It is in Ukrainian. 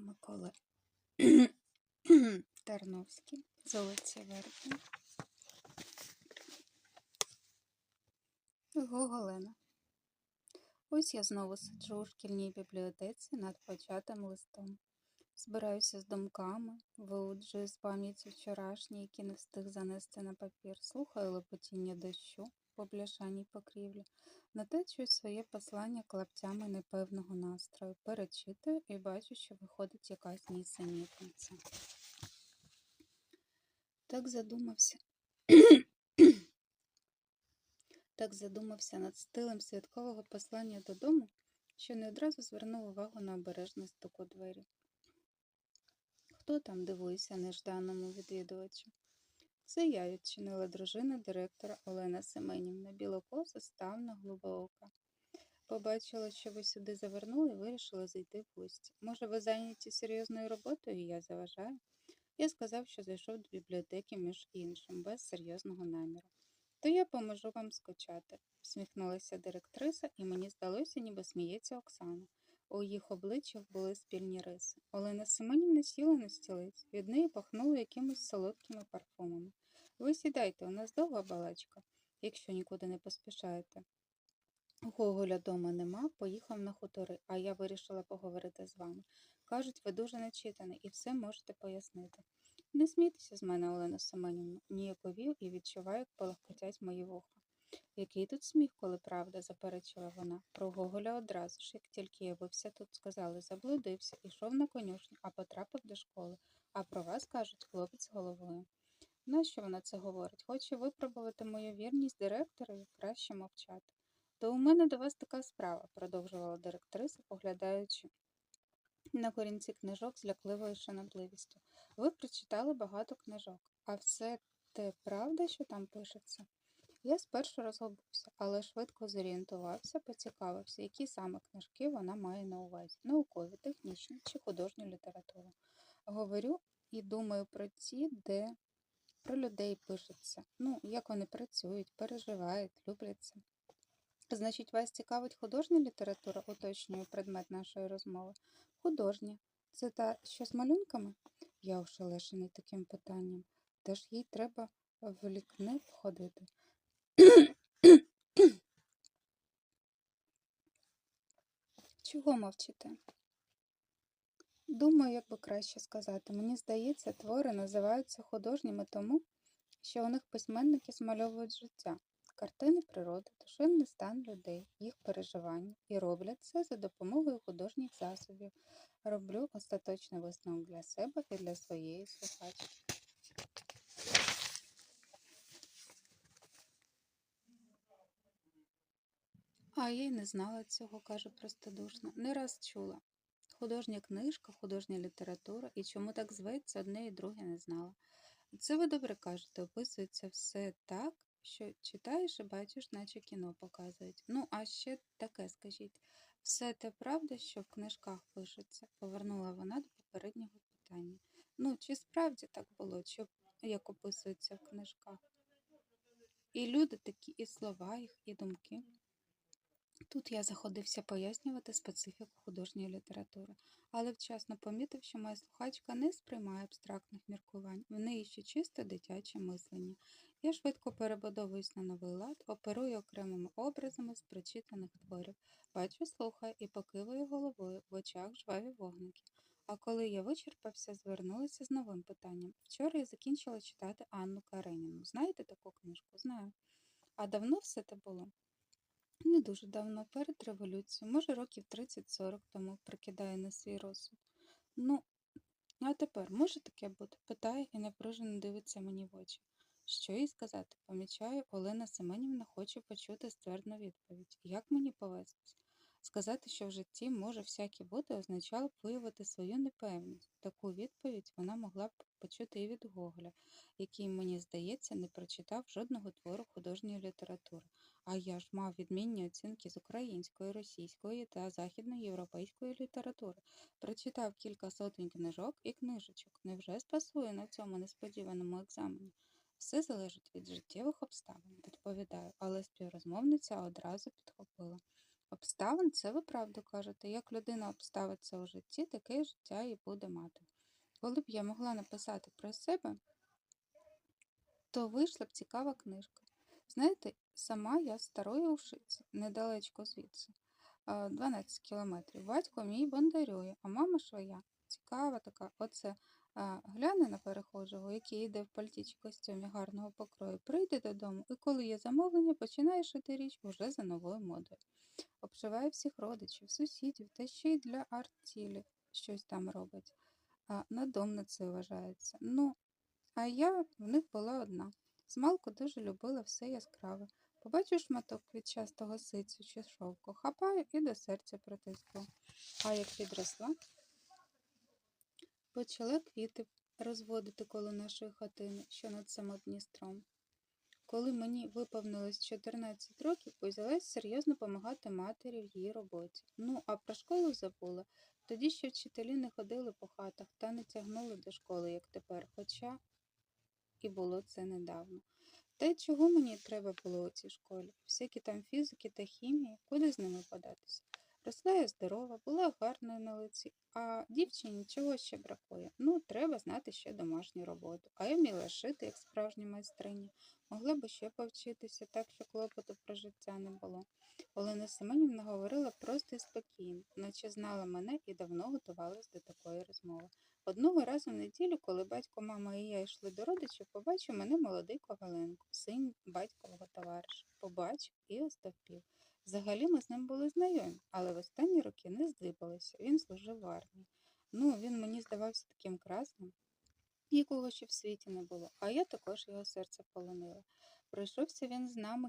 Микола Тарновський, Золоті верхні. Гоголена. Ось я знову сиджу у шкільній бібліотеці над початим листом. Збираюся з думками, вилуджую з пам'яті вчорашні, які не встиг занести на папір, слухаю лопотіння дощу по бляшаній покрівлі, натечую своє послання клаптями непевного настрою, перечитую і бачу, що виходить якась нісенітниця. Так задумався. так задумався над стилем святкового послання додому, що не одразу звернув увагу на обережний стук у двері. Хто там дивується нежданому відвідувачу? Це я відчинила дружина директора Олена Семенівна, білокоса, ставна, глибоока. Побачила, що ви сюди завернули і вирішила зайти в гості. Може, ви зайняті серйозною роботою, і я заважаю? Я сказав, що зайшов до бібліотеки між іншим, без серйозного наміру. То я поможу вам скочати, всміхнулася директриса, і мені здалося, ніби сміється Оксана. У їх обличчях були спільні риси. Олена Семенівна сіла на стілець, від неї пахнуло якимись солодкими парфумами. Ви сідайте, у нас довга балачка, якщо нікуди не поспішаєте. Гоголя дома нема, поїхав на хутори, а я вирішила поговорити з вами. Кажуть, ви дуже начитаний і все можете пояснити. Не смійтеся з мене, Олена Семенівна, ніяковів і відчуваю, як полагкотять мої вуха. Який тут сміх, коли правда, заперечила вона. Про Гоголя одразу ж, як тільки явився тут, сказали, заблудився, ішов на конюшню, а потрапив до школи. А про вас кажуть хлопець головою. Нащо вона це говорить? Хоче випробувати мою вірність директорові, краще мовчати. То у мене до вас така справа, продовжувала директриса, поглядаючи на корінці книжок з лякливою шанобливістю. Ви прочитали багато книжок, а все те правда, що там пишеться? Я спершу розгубився, але швидко зорієнтувався, поцікавився, які саме книжки вона має на увазі наукові, технічні чи художню літературу. Говорю і думаю про ті, де про людей пишеться. Ну, як вони працюють, переживають, любляться. Значить, вас цікавить художня література, уточнює предмет нашої розмови. Художня. Це та, що з малюнками? Я ошелешений таким питанням. Та ж їй треба в лікне входити. Чого мовчите? Думаю, як би краще сказати. Мені здається, твори називаються художніми тому, що у них письменники змальовують життя, картини природи, душевний стан людей, їх переживання, і роблять це за допомогою художніх засобів. Роблю остаточний висновок для себе і для своєї слухачки. А я й не знала цього, каже простодушно. Не раз чула. Художня книжка, художня література, і чому так зветься, одне і друге не знала. Це ви добре кажете, описується все так, що читаєш і бачиш, наче кіно показують. Ну, а ще таке скажіть. Все те правда, що в книжках пишеться, повернула вона до попереднього питання. Ну, чи справді так було, чи як описується в книжках? І люди такі, і слова їх, і думки. Тут я заходився пояснювати специфіку художньої літератури, але вчасно помітив, що моя слухачка не сприймає абстрактних міркувань, в неї ще чисте дитяче мислення. Я швидко перебудовуюсь на новий лад, оперую окремими образами з прочитаних творів, бачу, слухаю і покиваю головою, в очах жваві вогники. А коли я вичерпався, звернулася з новим питанням. Вчора я закінчила читати Анну Кареніну. Знаєте таку книжку? Знаю. А давно все те було? Не дуже давно, перед революцією, може років 30-40 тому прикидає на свій розсуд. Ну, а тепер може таке бути? питає і напружено дивиться мені в очі. Що їй сказати? Помічаю, Олена Семенівна хоче почути ствердну відповідь. Як мені повестись? Сказати, що в житті може всяке бути, означало б виявити свою непевність. Таку відповідь вона могла б почути і від Гоголя, який, мені здається, не прочитав жодного твору художньої літератури. А я ж мав відмінні оцінки з української, російської та західноєвропейської літератури. Прочитав кілька сотень книжок і книжечок. Невже спасує на цьому несподіваному екзамені? Все залежить від життєвих обставин, відповідаю, але співрозмовниця одразу підхопила. Обставин це ви правду кажете. Як людина обставиться у житті, таке життя і буде мати. Коли б я могла написати про себе, то вийшла б цікава книжка. Знаєте, сама я з старої Ушиці, недалечко звідси, а, 12 кілометрів. Батько мій бондарює, а мама своя. Цікава така. Оце гляне на перехожого, який йде в пальті чи костюмі гарного покрою, прийде додому, і коли є замовлення, починає шити річ уже за новою модою. Обшиває всіх родичів, сусідів та ще й для арт-цілі щось там робить. А надомницею вважається. Ну, а я в них була одна. Змалку дуже любила все яскраве. Побачу шматок квітчастого сицю чи шовку, хапаю і до серця притискую. А як підросла, почала квіти розводити коло нашої хатини, що над самодністром. Коли мені виповнилось 14 років, взялась серйозно допомагати матері в її роботі. Ну, а про школу забула. Тоді ще вчителі не ходили по хатах та не тягнули до школи, як тепер, хоча і було це недавно. Та й чого мені треба було у цій школі? Всякі там фізики та хімії, куди з ними податися? Росла я здорова, була гарною на лиці, а дівчині чого ще бракує? Ну, треба знати ще домашню роботу. А я вміла шити, як справжня майстриня. Могла би ще повчитися, так що клопоту про життя не було. Олена Семенівна говорила просто і спокійно, наче знала мене і давно готувалась до такої розмови. Одного разу в неділю, коли батько, мама і я йшли до родичів, побачив мене молодий Коваленко, син батькового товариша. Побачив і остовпів. Взагалі ми з ним були знайомі, але в останні роки не здибалися. Він служив в армії. Ну, він мені здавався таким красним, нікого ще в світі не було, а я також його серце полонила. Пройшовся він з нами